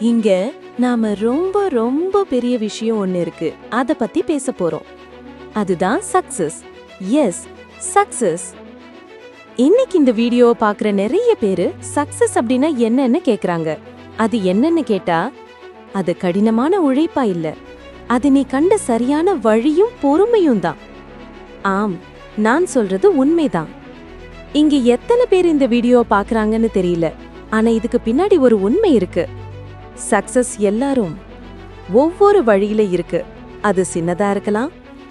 இங்க நாம ரொம்ப ரொம்ப பெரிய விஷயம் ஒன்னு இருக்கு. அத பத்தி பேச போறோம். அதுதான் சக்சஸ் எஸ் சக்சஸ் இன்னைக்கு இந்த வீடியோ பாக்குற நிறைய பேரு சக்சஸ் அப்படின்னா என்னன்னு கேட்குறாங்க அது என்னன்னு கேட்டா அது கடினமான உழைப்பா இல்ல. அது நீ கண்ட சரியான வழியும் பொறுமையும் தான். ஆம் நான் சொல்றது உண்மைதான். இங்க எத்தனை பேர் இந்த வீடியோ பாக்குறாங்கன்னு தெரியல. ஆனா இதுக்கு பின்னாடி ஒரு உண்மை இருக்கு. சக்சஸ் எல்லாரும் ஒவ்வொரு வழியில இருக்கு. அது சின்னதா இருக்கலாம்.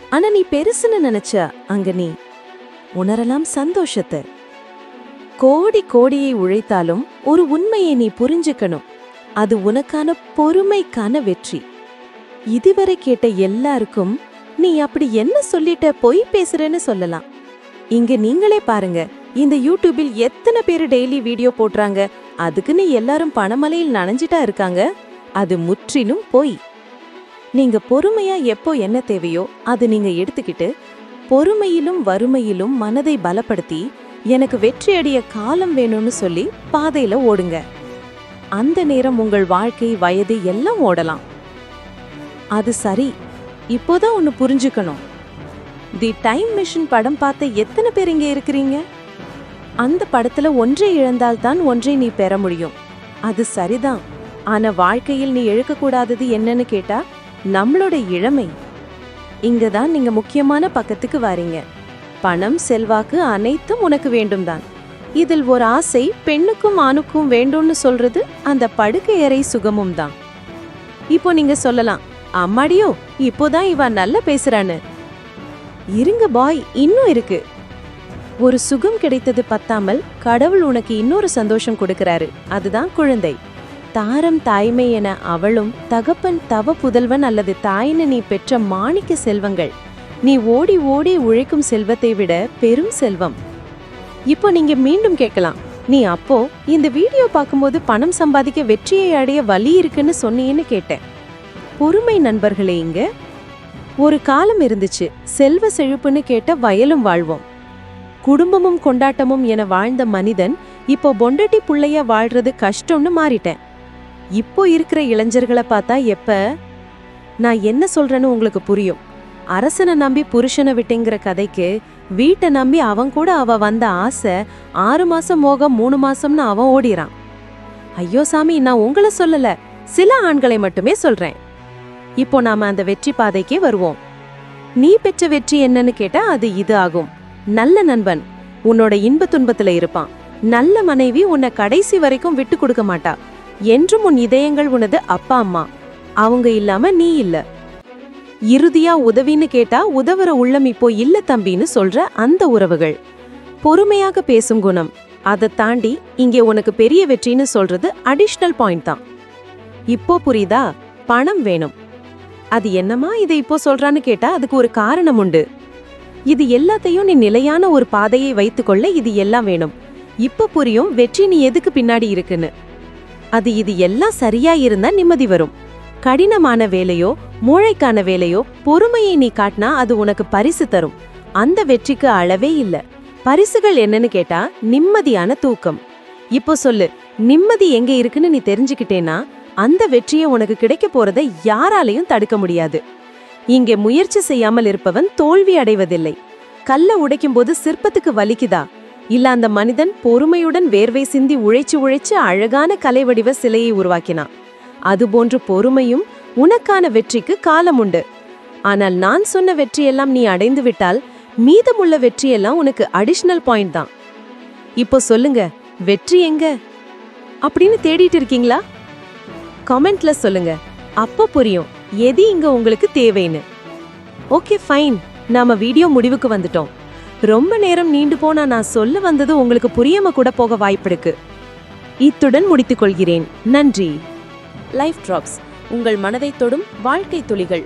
ஆனா நீ பெருசுன்னு நினைச்ச அங்க நீ உணரலாம் சந்தோஷத்தை. கோடி கோடியை உழைத்தாலும் ஒரு உண்மையை நீ புரிஞ்சுக்கணும். அது உனக்கான பொறுமைக்கான வெற்றி. இதுவரை கேட்ட எல்லாருக்கும் நீ அப்படி என்ன சொல்லிட்ட பொய் பேசுறேன்னு சொல்லலாம். இங்க நீங்களே பாருங்க. இந்த யூடியூபில் எத்தனை பேர் டெய்லி வீடியோ போடுறாங்க. அதுக்குன்னு எல்லாரும் பணமலையில் நனைஞ்சிட்டா இருக்காங்க. அது முற்றிலும் போய். நீங்க பொறுமையா எப்போ என்ன தேவையோ அது நீங்க எடுத்துக்கிட்டு பொறுமையிலும் வறுமையிலும் மனதை பலப்படுத்தி எனக்கு வெற்றியடைய காலம் வேணும்னு சொல்லி பாதையில ஓடுங்க. அந்த நேரம் உங்கள் வாழ்க்கை வயது எல்லாம் ஓடலாம். அது சரி. இப்போதான் ஒன்னு புரிஞ்சுக்கணும். தி டைம் மிஷின் படம் பார்த்த எத்தனை பேர் இங்கே இருக்கிறீங்க? அந்த படத்துல ஒன்றை இழந்தால்தான் ஒன்றை நீ பெற முடியும். அது சரிதான். ஆனா வாழ்க்கையில் நீ இழக்கக்கூடாதது என்னன்னு கேட்டா நம்மளோட இளமை. இங்க தான் நீங்க முக்கியமான பக்கத்துக்கு வாரீங்க. பணம் செல்வாக்கு அனைத்தும் உனக்கு வேண்டும் தான் இதில் ஒரு ஆசை பெண்ணுக்கும் ஆணுக்கும் வேண்டும்னு சொல்றது அந்த படுக்கை அறை சுகமும் தான் இப்போ நீங்க சொல்லலாம் அம்மாடியோ இப்போதான் இவன் நல்லா பேசுறான்னு. இருங்க பாய் இன்னும் இருக்கு. ஒரு சுகம் கிடைத்தது பத்தாமல் கடவுள் உனக்கு இன்னொரு சந்தோஷம் கொடுக்கிறாரு. அதுதான் குழந்தை. தாரம் தாய்மை என அவளும் தகப்பன் தவ புதல்வன் அல்லது தாயின நீ பெற்ற மாணிக்க செல்வங்கள். நீ ஓடி ஓடி உழைக்கும் செல்வத்தை விட பெரும் செல்வம். இப்போ நீங்க மீண்டும் கேட்கலாம். நீ அப்போ இந்த வீடியோ பார்க்கும்போது பணம் சம்பாதிக்க வெற்றியை அடைய வழி இருக்குன்னு சொன்னீன்னு கேட்டேன். பொறுமை நண்பர்களே இங்க. ஒரு காலம் இருந்துச்சு. செல்வ செழிப்புன்னு கேட்ட வயலும் வாழ்வோம். குடும்பமும் கொண்டாட்டமும் என வாழ்ந்த மனிதன் இப்போ பொண்டட்டி புள்ளைய வாழ்றது கஷ்டம்னு மாறிட்டேன். இப்போ இருக்கிற இளைஞர்களை பார்த்தா எப்ப? நான் என்ன சொல்றேன்னு உங்களுக்கு புரியும். அரசனை நம்பி புருஷனை விட்டுங்கிற கதைக்கு வீட்டை நம்பி அவன் கூட அவ வந்த ஆசை ஆறு மாசம் மோகம் மூணு மாசம்னு அவன் ஓடிறான். ஐயோ சாமி நான் உங்களை சொல்லல. சில ஆண்களை மட்டுமே சொல்றேன். இப்போ நாம அந்த வெற்றி பாதைக்கே வருவோம். நீ பெற்ற வெற்றி என்னன்னு கேட்டா அது இது ஆகும். நல்ல நண்பன். உன்னோட இன்ப துன்பத்துல இருப்பான். நல்ல மனைவி உன்னை கடைசி வரைக்கும் விட்டு கொடுக்க மாட்டா. என்றும் உன் இதயங்கள் உனது அப்பா அம்மா. அவங்க இல்லாம நீ இல்ல. இறுதியா உதவின்னு கேட்டா உதவுற உள்ளம் இப்போ இல்ல தம்பின்னு சொல்ற அந்த உறவுகள். பொறுமையாக பேசும் குணம். அதை தாண்டி இங்கே உனக்கு பெரிய வெற்றின்னு சொல்றது அடிஷ்னல் பாயிண்ட் தான். இப்போ புரியுதா? பணம் வேணும். அது என்னமா இதை இப்போ சொல்றான்னு கேட்டா அதுக்கு ஒரு காரணம் உண்டு. இது எல்லாத்தையும் நீ நிலையான ஒரு பாதையை வைத்துக்கொள்ள இது எல்லாம் வேணும். இப்ப புரியும் வெற்றி நீ எதுக்கு பின்னாடி இருக்குன்னு. அது இது எல்லாம் சரியா இருந்தா நிம்மதி வரும். கடினமான வேலையோ மூளைக்கான வேலையோ பொறுமையை நீ காட்டினா அது உனக்கு பரிசு தரும். அந்த வெற்றிக்கு அளவே இல்ல. பரிசுகள் என்னன்னு கேட்டா நிம்மதியான தூக்கம். இப்போ சொல்லு நிம்மதி எங்க இருக்குன்னு நீ தெரிஞ்சுக்கிட்டேனா அந்த வெற்றியை உனக்கு கிடைக்க போறதை யாராலையும் தடுக்க முடியாது. இங்கே முயற்சி செய்யாமல் இருப்பவன் தோல்வி அடைவதில்லை. கல்ல உடைக்கும் போது சிற்பத்துக்கு வலிக்குதா? இல்ல அந்த மனிதன் பொறுமையுடன் வேர்வை சிந்தி உழைச்சு உழைச்சு அழகான கலை வடிவ சிலையை உருவாக்கினான். அதுபோன்று பொறுமையும் உனக்கான வெற்றிக்கு காலம் உண்டு. ஆனால் நான் சொன்ன வெற்றியெல்லாம் நீ அடைந்து விட்டால் மீதமுள்ள வெற்றியெல்லாம் உனக்கு அடிஷ்னல் பாயிண்ட் தான். இப்போ சொல்லுங்க வெற்றி எங்க? அப்படின்னு தேடிட்டு இருக்கீங்களா? கமெண்ட்ல சொல்லுங்க. அப்போ புரியும். எது இங்க உங்களுக்கு தேவைன்னு? ஓகே ஃபைன் நாம வீடியோ முடிவுக்கு வந்துட்டோம். ரொம்ப நேரம் நீண்டு போனா நான் சொல்ல வந்தது உங்களுக்கு புரியாம கூட போக வாய்ப்பிருக்கு இத்துடன் முடித்துக் கொள்கிறேன். நன்றி. லைஃப் டிராப்ஸ் உங்கள் மனதை தொடும் வாழ்க்கை துளிகள்.